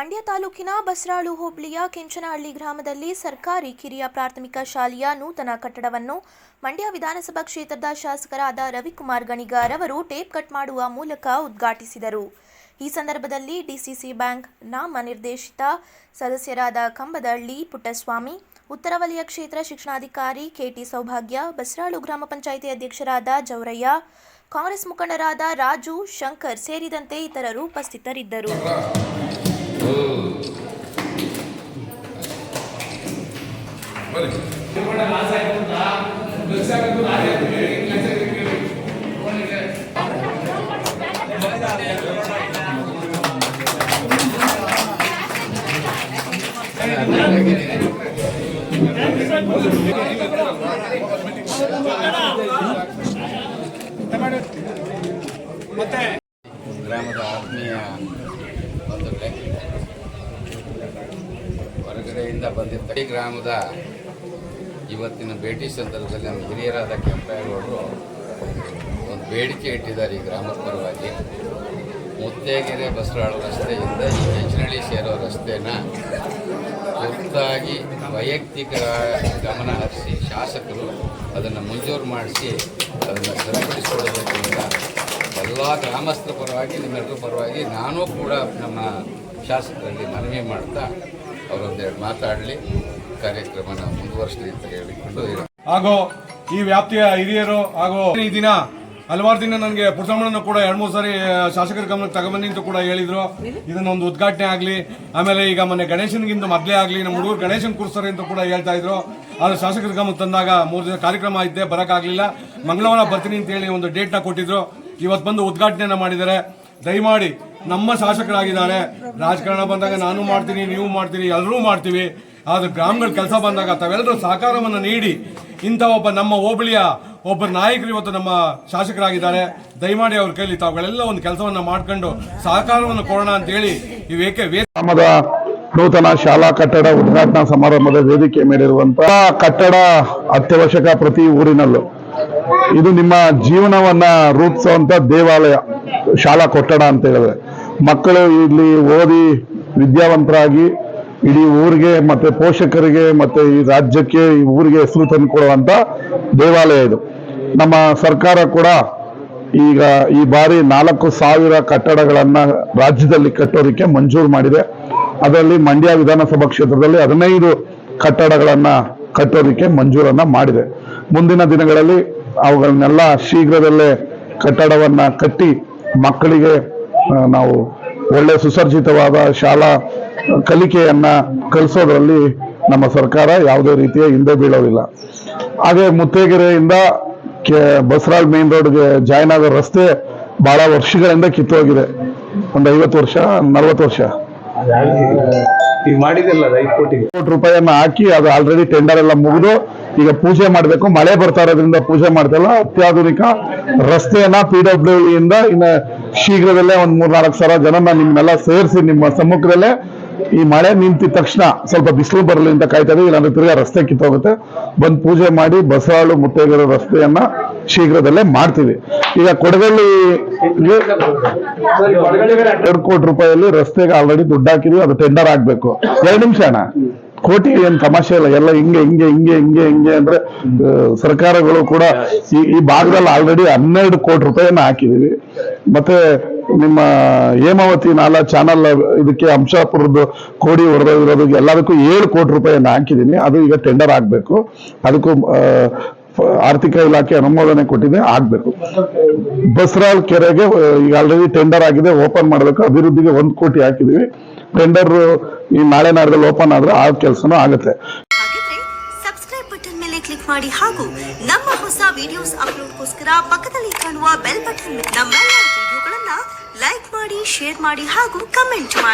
ಮಂಡ್ಯ ತಾಲೂಕಿನ ಬಸರಾಳು ಹೋಬಳಿಯ ಕೆಂಚನಹಳ್ಳಿ ಗ್ರಾಮದಲ್ಲಿ ಸರ್ಕಾರಿ ಕಿರಿಯ ಪ್ರಾಥಮಿಕ ಶಾಲೆಯ ನೂತನ ಕಟ್ಟಡವನ್ನು ಮಂಡ್ಯ ವಿಧಾನಸಭಾ ಕ್ಷೇತ್ರದ ಶಾಸಕರಾದ ರವಿಕುಮಾರ್ ಗಣಿಗಾರ್ ಅವರು ಟೇಪ್ ಕಟ್ ಮಾಡುವ ಮೂಲಕ ಉದ್ಘಾಟಿಸಿದರು. ಈ ಸಂದರ್ಭದಲ್ಲಿ ಡಿಸಿಸಿ ಬ್ಯಾಂಕ್ ನಾಮ ನಿರ್ದೇಶಿತ ಸದಸ್ಯರಾದ ಕಂಬದಹಳ್ಳಿ ಪುಟ್ಟಸ್ವಾಮಿ, ಉತ್ತರ ವಲಯ ಕ್ಷೇತ್ರ ಶಿಕ್ಷಣಾಧಿಕಾರಿ ಕೆಟಿ ಸೌಭಾಗ್ಯ, ಬಸರಾಳು ಗ್ರಾಮ ಪಂಚಾಯಿತಿ ಅಧ್ಯಕ್ಷರಾದ ಜೌರಯ್ಯ, ಕಾಂಗ್ರೆಸ್ ಮುಖಂಡರಾದ ರಾಜು ಶಂಕರ್ ಸೇರಿದಂತೆ ಇತರರು ಉಪಸ್ಥಿತರಿದ್ದರು. ಗ್ರಾಮದ ಹೊರಗಡೆಯಿಂದ ಬಂದಿದ್ದ ಈ ಗ್ರಾಮದ ಇವತ್ತಿನ ಭೇಟಿ ಸಂದರ್ಭದಲ್ಲಿ ನಮ್ಮ ಹಿರಿಯರಾದ ಕೆಂಪೇಗೌಡರು ಒಂದು ಬೇಡಿಕೆ ಇಟ್ಟಿದ್ದಾರೆ ಈ ಗ್ರಾಮದ ಪರವಾಗಿ. ಮುತ್ತೇಗೆರೆ ಬಸರಾಳು ರಸ್ತೆಯಿಂದ ಈ ಹೆಚ್ಚಿನಳ್ಳಿ ಸೇರೋ ರಸ್ತೆನ ತುರ್ತಾಗಿ ವೈಯಕ್ತಿಕ ಗಮನ ಹರಿಸಿ ಶಾಸಕರು ಅದನ್ನು ಮಂಜೂರು ಮಾಡಿಸಿ ಅದನ್ನು ಸರಿಪಡಿಸಿಕೊಳ್ಳೋದಕ್ಕಿಂತ ಎಲ್ಲ ಗ್ರಾಮಸ್ಥರ ಪರವಾಗಿ, ನಿಮ್ಮೆಲ್ಲರ ಪರವಾಗಿ ನಾನು ಕೂಡ ನಮ್ಮ ಶಾಸಕರಲ್ಲಿ ಮನವಿ ಮಾಡ್ತಾ ಅವರೊಂದೆರಡು ಮಾತಾಡಲಿ. ಕಾರ್ಯಕ್ರಮನ ಮುಂದುವರಿಸಲಿ ಅಂತ ಹೇಳಿಕೊಂಡು ಹಾಗೂ ಈ ವ್ಯಾಪ್ತಿಯ ಹಿರಿಯರು ಹಾಗೂ ಈ ದಿನ ಹಲವಾರು ದಿನ ನನಗೆ ಪುಟ್ಟಮ್ಮನನ್ನು ಕೂಡ ಎರಡು ಮೂರು ಸಾರಿ ಶಾಸಕರ ಗಮನಕ್ಕೆ ತಗೊಂಬನ್ನಿ ಅಂತ ಕೂಡ ಹೇಳಿದರು. ಇದನ್ನೊಂದು ಉದ್ಘಾಟನೆ ಆಗಲಿ, ಆಮೇಲೆ ಈಗ ಮೊನ್ನೆ ಗಣೇಶನಿಗಿಂತ ಮೊದಲೇ ಆಗಲಿ, ನಮ್ಮ ಹುಡುಗರು ಗಣೇಶನ್ ಕೂರಿಸ್ತಾರೆ ಅಂತ ಕೂಡ ಹೇಳ್ತಾ ಇದ್ರು. ಆದರೆ ಶಾಸಕರ ಗಮನಕ್ಕೆ ತಂದಾಗ ಮೂರು ದಿನ ಕಾರ್ಯಕ್ರಮ ಇದ್ದೆ ಬರೋಕ್ಕಾಗಲಿಲ್ಲ. ಮಂಗಳವಾರ ಬರ್ತೀನಿ ಅಂತ ಹೇಳಿ ಒಂದು ಡೇಟ್ನ ಕೊಟ್ಟಿದ್ರು. ಇವತ್ತು ಬಂದು ಉದ್ಘಾಟನೆಯನ್ನು ಮಾಡಿದ್ದಾರೆ. ದಯಮಾಡಿ ನಮ್ಮ ಶಾಸಕರಾಗಿದ್ದಾರೆ. ರಾಜಕಾರಣ ಬಂದಾಗ ನಾನು ಮಾಡ್ತೀನಿ, ನೀವು ಮಾಡ್ತೀನಿ ಎಲ್ಲರೂ ಮಾಡ್ತೀವಿ. ಆದ್ರೆ ಗ್ರಾಮಗಳ ಕೆಲಸ ಬಂದಾಗ ತಾವೆಲ್ಲರೂ ಸಹಕಾರವನ್ನು ನೀಡಿ. ಇಂಥ ಒಬ್ಬ ನಮ್ಮ ಹೋಬಳಿಯ ಒಬ್ಬ ನಾಯಕರು ಇವತ್ತು ನಮ್ಮ ಶಾಸಕರಾಗಿದ್ದಾರೆ. ದಯಮಾಡಿ ಅವ್ರ ಕೈಲಿ ತಾವುಗಳೆಲ್ಲ ಒಂದು ಕೆಲಸವನ್ನ ಮಾಡ್ಕೊಂಡು ಸಹಕಾರವನ್ನು ಕೊಡೋಣ ಅಂತ ಹೇಳಿ ಇವೇಕೆ ವೇದ ನೂತನ ಶಾಲಾ ಕಟ್ಟಡ ಉದ್ಘಾಟನಾ ಸಮಾರಂಭದ ವೇದಿಕೆ ಮೇಲಿರುವಂತಹ ಕಟ್ಟಡ ಅತ್ಯವಶ್ಯಕ ಪ್ರತಿ ಊರಿನಲ್ಲೂ. ಇದು ನಿಮ್ಮ ಜೀವನವನ್ನ ರೂಪಿಸುವಂತ ದೇವಾಲಯ, ಶಾಲಾ ಕೊಠಡ ಅಂತ ಹೇಳಿದ್ರೆ. ಮಕ್ಕಳು ಇಲ್ಲಿ ಓದಿ ವಿದ್ಯಾವಂತರಾಗಿ ಇಡೀ ಊರಿಗೆ ಮತ್ತೆ ಪೋಷಕರಿಗೆ ಮತ್ತೆ ಈ ರಾಜ್ಯಕ್ಕೆ, ಈ ಊರಿಗೆ ಹೆಸರು ತಂದುಕೊಳ್ಳುವಂತ ದೇವಾಲಯ ಇದು. ನಮ್ಮ ಸರ್ಕಾರ ಕೂಡ ಈಗ ಈ ಬಾರಿ ನಾಲ್ಕು ಸಾವಿರ ಕಟ್ಟಡಗಳನ್ನ ರಾಜ್ಯದಲ್ಲಿ ಕಟ್ಟೋದಕ್ಕೆ ಮಂಜೂರು ಮಾಡಿದೆ. ಅದರಲ್ಲಿ ಮಂಡ್ಯ ವಿಧಾನಸಭಾ ಕ್ಷೇತ್ರದಲ್ಲಿ ಹದಿನೈದು ಕಟ್ಟಡಗಳನ್ನ ಕಟ್ಟೋದಕ್ಕೆ ಮಂಜೂರನ್ನ ಮಾಡಿದೆ. ಮುಂದಿನ ದಿನಗಳಲ್ಲಿ ಅವುಗಳನ್ನೆಲ್ಲ ಶೀಘ್ರದಲ್ಲೇ ಕಟ್ಟಡವನ್ನ ಕಟ್ಟಿ ಮಕ್ಕಳಿಗೆ ನಾವು ಒಳ್ಳೆ ಸುಸರ್ಜಿತವಾದ ಶಾಲಾ ಕಲಿಕೆಯನ್ನ ಕಲಿಸೋದ್ರಲ್ಲಿ ನಮ್ಮ ಸರ್ಕಾರ ಯಾವುದೇ ರೀತಿಯ ಹಿಂದೆ ಬೀಳೋದಿಲ್ಲ. ಹಾಗೆ ಮುತ್ತೇಗೆರೆಯಿಂದ ಕೆ ಬಸರಾಳ್ ಮೇನ್ ರೋಡ್ಗೆ ಜಾಯ್ನ್ ಆಗೋ ರಸ್ತೆ ಬಹಳ ವರ್ಷಗಳಿಂದ ಕಿತ್ತೋಗಿದೆ. ಒಂದು ಐವತ್ತು ವರ್ಷ ನಲ್ವತ್ತು ವರ್ಷ. ಕೋಟಿ ರೂಪಾಯಿಯನ್ನ ಹಾಕಿ ಅದು ಆಲ್ರೆಡಿ ಟೆಂಡರ್ ಎಲ್ಲ ಮುಗಿದು ಈಗ ಪೂಜೆ ಮಾಡಬೇಕು. ಮಳೆ ಬರ್ತಾ ಇರೋದ್ರಿಂದ ಪೂಜೆ ಮಾಡ್ತಲ್ಲ. ಅತ್ಯಾಧುನಿಕ ರಸ್ತೆಯನ್ನ ಪಿ ಡಬ್ಲ್ಯೂ ಇಂದ ಇನ್ನ ಶೀಘ್ರದಲ್ಲೇ ಒಂದ್ ಮೂರ್ನಾಲ್ಕು ಸಾವಿರ ಜನನ ನಿಮ್ಮನ್ನೆಲ್ಲ ಸೇರಿಸಿ ನಿಮ್ಮ ಸಮ್ಮುಖದಲ್ಲೇ ಈ ಮಳೆ ನಿಂತಿದ ತಕ್ಷಣ ಸ್ವಲ್ಪ ಬಿಸಿಲು ಬರಲಿ ಅಂತ ಕಾಯ್ತಾ ಇದೆ ಇಲ್ಲಾಂದ್ರೆ ತಿರ್ಗಾ ರಸ್ತೆ ಕಿತ್ತೋಗುತ್ತೆ. ಬಂದ್ ಪೂಜೆ ಮಾಡಿ ಬಸರಾಳು ಮುತ್ತೇಗರ ರಸ್ತೆಯನ್ನ ಶೀಘ್ರದಲ್ಲೇ ಮಾಡ್ತೀವಿ. ಈಗ ಕೊಡಗಲ್ಲಿ ಎರಡು ಕೋಟಿ ರೂಪಾಯಲ್ಲಿ ರಸ್ತೆಗೆ ಆಲ್ರೆಡಿ ದುಡ್ಡು ಹಾಕಿದ್ವಿ. ಅದು ಟೆಂಡರ್ ಆಗ್ಬೇಕು. ಎರಡು ನಿಮಿಷ ಅಣ್ಣ. ಕೋಟಿ ಏನ್ ತಮಾಷೆ ಇಲ್ಲ ಎಲ್ಲ ಹಿಂಗೆ ಹಿಂಗೆ ಹಿಂಗೆ ಹಿಂಗೆ ಹಿಂಗೆ ಅಂದ್ರೆ ಸರ್ಕಾರಗಳು ಕೂಡ ಈ ಈ ಭಾಗದಲ್ಲಿ ಆಲ್ರೆಡಿ ಹನ್ನೆರಡು ಕೋಟಿ ರೂಪಾಯಿಯನ್ನ ಹಾಕಿದೀವಿ. ಮತ್ತೆ ನಿಮ್ಮ ಹೇಮಾವತಿ ನಾಲಾ ಚಾನಲ್ ಇದಕ್ಕೆ ಅಂಶಾಪುರದ್ದು ಕೋಡಿ ಹೊಡೆದಿರೋದು ಎಲ್ಲದಕ್ಕೂ ಏಳು ಕೋಟಿ ರೂಪಾಯಿಯನ್ನ ಹಾಕಿದೀನಿ. ಅದು ಈಗ ಟೆಂಡರ್ ಆಗ್ಬೇಕು. ಅದಕ್ಕೂ ಆರ್ಥಿಕ ಇಲಾಖೆ ಅನುಮೋದನೆ ಕೊಟ್ಟಿದೆ ಆಗ್ಬೇಕು. ಬಸ್ರಾಲ್ ಕೆರೆಗೆ ಈಗ ಆಲ್ರೆಡಿ ಟೆಂಡರ್ ಆಗಿದೆ ಓಪನ್ ಮಾಡಬೇಕು. ಅಭಿವೃದ್ಧಿಗೆ ಒಂದು ಕೋಟಿ ಹಾಕಿದೀವಿ. ಟೆಂಡರ್ ಈ ನಾಳೆ ನಾಡ್ದಲ್ಲಿ ಓಪನ್ ಆದ್ರೆ ಆ ಕೆಲಸನೂ ಆಗುತ್ತೆ. ಸಬ್ಸ್ಕ್ರೈಬ್ ಬಟನ್ ಮೇಲೆ ಕ್ಲಿಕ್ ಮಾಡಿ ಹಾಗೂ ನಮ್ಮ ಹೊಸ ವಿಡಿಯೋಸ್ ಅಪ್ಲೋಡ್ಗೋಸ್ಕರ ಪಕ್ಕದಲ್ಲಿ ಕಾಣುವ ಬೆಲ್ ಬಟನ್ ನಮ್ಮೆಲ್ಲ ವಿಡಿಯೋಗಳನ್ನ ಲೈಕ್ ಮಾಡಿ ಶೇರ್ ಮಾಡಿ ಹಾಗೂ ಕಮೆಂಟ್ ಮಾಡಿ.